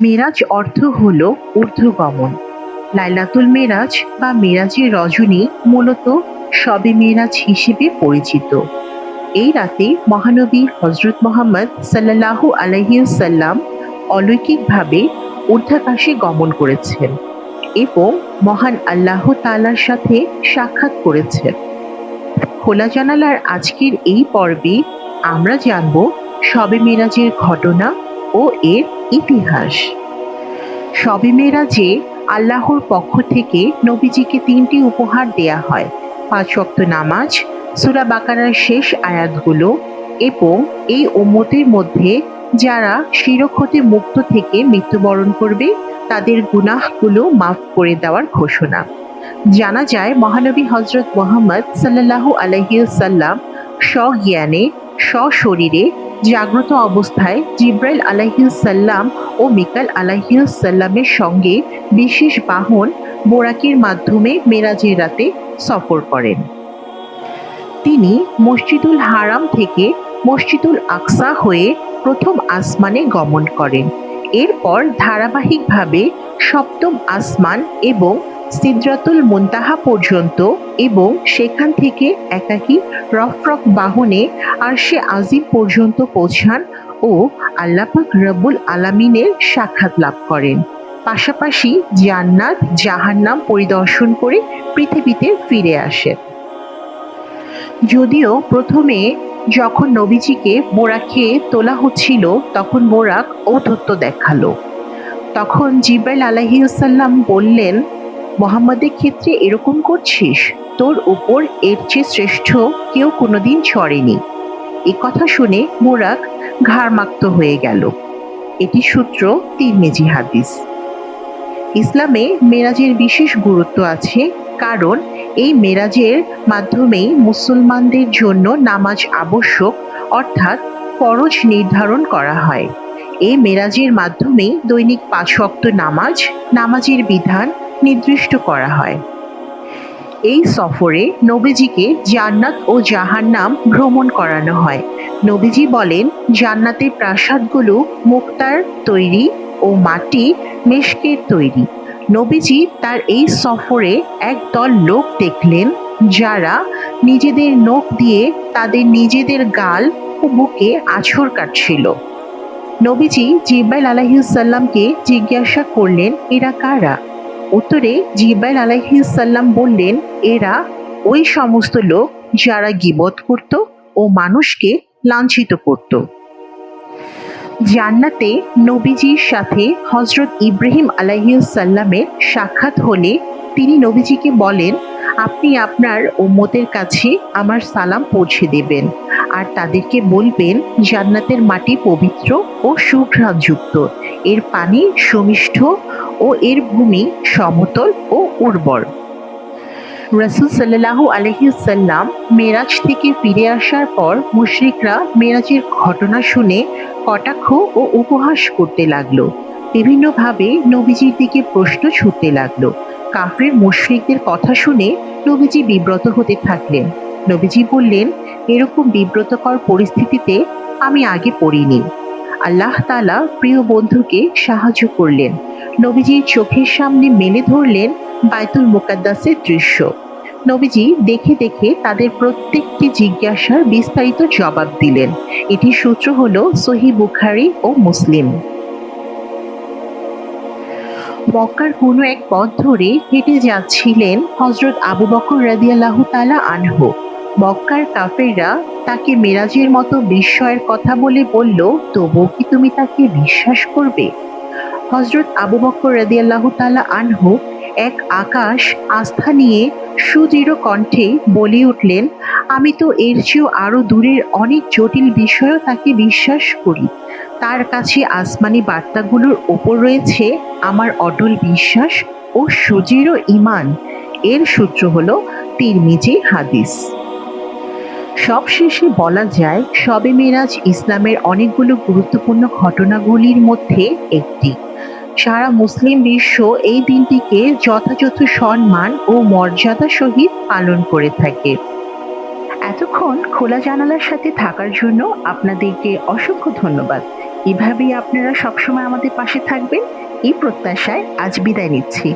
মেরাজ অর্থ হল ঊর্ধ্বগমন। লাইলাতুল মেরাজ বা মেরাজের রজনী মূলত শবে মেরাজ হিসেবে পরিচিত। এই রাতে মহানবী হজরত মোহাম্মদ সাল্লাল্লাহু আলহিউসাল্লাম অলৌকিকভাবে ঊর্ধ্বাকাশে গমন করেছেন এবং মহান আল্লাহ তালার সাথে সাক্ষাৎ করেছেন। খোলা জানালার আজকের এই পর্বে আমরা জানব শবে মেরাজের ঘটনা ও এর ইতিহাস। শবে মেরাজে আল্লাহর পক্ষ থেকে নবীজিকে তিনটি উপহার দেয়া হয়। পাঁচ ওয়াক্ত নামাজ, সূরা বাকারার শেষ আয়াতগুলো এবং এই উম্মতের মধ্যে যারা শিরক্ষতে মুক্ত থেকে মৃত্যুবরণ করবে, তাদের গুনাহগুলো মাফ করে দেওয়ার ঘোষণা। জানা যায়, মহানবী হজরত মোহাম্মদ সাল্লাল্লাহু আলহিউসাল্লাম স্বজ্ঞানে সশরীরে জাগ্রত অবস্থায় জিব্রাইল আলাইহিউসাল্লাম ও মিকাল আলাইহিউসাল্লামের সঙ্গে বিশেষ বাহন বোরাকের মাধ্যমে মেরাজের রাতে সফর করেন। তিনি মসজিদুল হারাম থেকে মসজিদুল আকসা হয়ে প্রথম আসমানে গমন করেন। এরপর ধারাবাহিকভাবে সপ্তম আসমান এবং সিদ্রাতুল মুনতাহা পর্যন্ত এবং সেখান থেকে একাকী রফরফ বাহনে আরশে আজিম পর্যন্ত পৌঁছান ও আল্লাপাক রব্বুল আলামিনের সাক্ষাৎ লাভ করেন। পাশাপাশি জান্নাত জাহান্নাম পরিদর্শন করে পৃথিবীতে ফিরে আসেন যদিও প্রথমে যখন নবীজিকে বোরাকে তোলা হচ্ছিল, তখন বোরাক ঔদ্ধত্য দেখাল। তখন জিব্রাইল আলাহিউসাল্লাম বললেন মোহাম্মদের ক্ষেত্রে এরকম করছিস? তোর উপর এর চেয়ে শ্রেষ্ঠ কেউ কোনোদিন ছড়েনি। এ কথা শুনে মোরাক ঘাড়মাক্ত হয়ে গেল। এটি সূত্র তিরমিজি হাদিস। ইসলামে মেরাজের বিশেষ গুরুত্ব আছে কারণ এই মেরাজের মাধ্যমেই মুসলমানদের জন্য নামাজ আবশ্যক অর্থাৎ ফরজ নির্ধারণ করা হয়। এই মেরাজের মাধ্যমেই দৈনিক পাঁচ ওয়াক্ত নামাজ, নামাজের বিধান নির্দিষ্ট করা হয়। এই সফরে নবীজিকে জান্নাত ও জাহান্নাম ভ্রমণ করানো হয়। নবীজি বলেন, জান্নাতের প্রাসাদগুলো মুক্তার তৈরি ও মাটি মেশকের তৈরি। নবীজি তার এই সফরে একদল লোক দেখলেন, যারা নিজেদের নখ দিয়ে তাদের নিজেদের গাল ও বুকে আছর কাটছিল। নবীজি জিব্রাইল আলাইহিসাল্লামকে জিজ্ঞাসা করলেন, এরা কারা? উত্তরে জিব্রাইল আলাইহিসাল্লাম বললেন, এরা ওই সমস্ত লোক যারা গিবত করত ও মানুষকে লাঞ্ছিত করত। জান্নাতে নবীজির সাথে হজরত ইব্রাহিম আলাইসাল্লামের সাক্ষাৎ হলে তিনি নবীজিকে বলেন, আপনি আপনার উম্মতের কাছে আমার সালাম পৌঁছে দেবেন আর তাদেরকে বলবেন, জান্নাতের মাটি পবিত্র ও সুঘ্রাণযুক্ত। এর পানি সুমিষ্ঠ ও এর ভূমি সমতল ও উর্বর। রসুল সাল্লাহ আলহিসাল্লাম মেরাজ থেকে ফিরে আসার পর মুশরিকরা মেরাজের ঘটনা শুনে কটাক্ষ ও উপহাস করতে লাগল। বিভিন্নভাবে নবীজির দিকে প্রশ্ন ছুটতে লাগল। কাফের মুশরিকদের কথা শুনে নবীজি বিব্রত হতে থাকলেন। নবীজি বললেন, এরকম বিব্রতকর পরিস্থিতিতে আমি আগে পড়িনি। আল্লাহ তালা প্রিয় বন্ধুকে সাহায্য করলেন। নবীজির চোখের সামনে মেলে ধরলেন বায়তুল মুকাদ্দাসের দৃশ্য। নবীজি দেখে দেখে তাদের প্রত্যেকটি জিজ্ঞাসার বিস্তারিত জবাব দিলেন। এটি সূত্র হল সহি বুখারি ও মুসলিম। মক্কার কোনো এক পথ ধরে হেঁটে যাচ্ছিলেন হজরত আবু বকর রাদিয়াল্লাহু তালা আনহু। মক্কার কাফেররা তাকে মেরাজের মতো বিস্ময়ের কথা বলে বলল, তবুও কি তুমি তাকে বিশ্বাস করবে? হজরত আবু বকর রাদিয়াল্লাহু তালা আনহু এক আকাশ আস্থা নিয়ে সুদৃঢ় কণ্ঠে বলে উঠলেন, আমি তো এর চেয়েও আরও দূরের অনেক জটিল বিষয়ও তাকে বিশ্বাস করি। তার কাছে আসমানি বার্তাগুলোর ওপর রয়েছে আমার অটল বিশ্বাস ও সুদৃঢ় ইমান এর সূত্র হল তিরমিজি হাদিস। সবশেষে বলা যায় শবে মেরাজ ইসলামের অনেকগুলো গুরুত্বপূর্ণ ঘটনাগুলির মধ্যে একটি। সারা মুসলিম বিশ্ব এই দিনটিকে যথাযথ সম্মান ও মর্যাদা সহিত পালন করে থাকে। এতক্ষণ খোলা জানালার সাথে থাকার জন্য আপনাদেরকে অসংখ্য ধন্যবাদ। এভাবেই আপনারা সবসময় আমাদের পাশে থাকবেন। এই প্রত্যাশায় আজ বিদায় নিচ্ছি।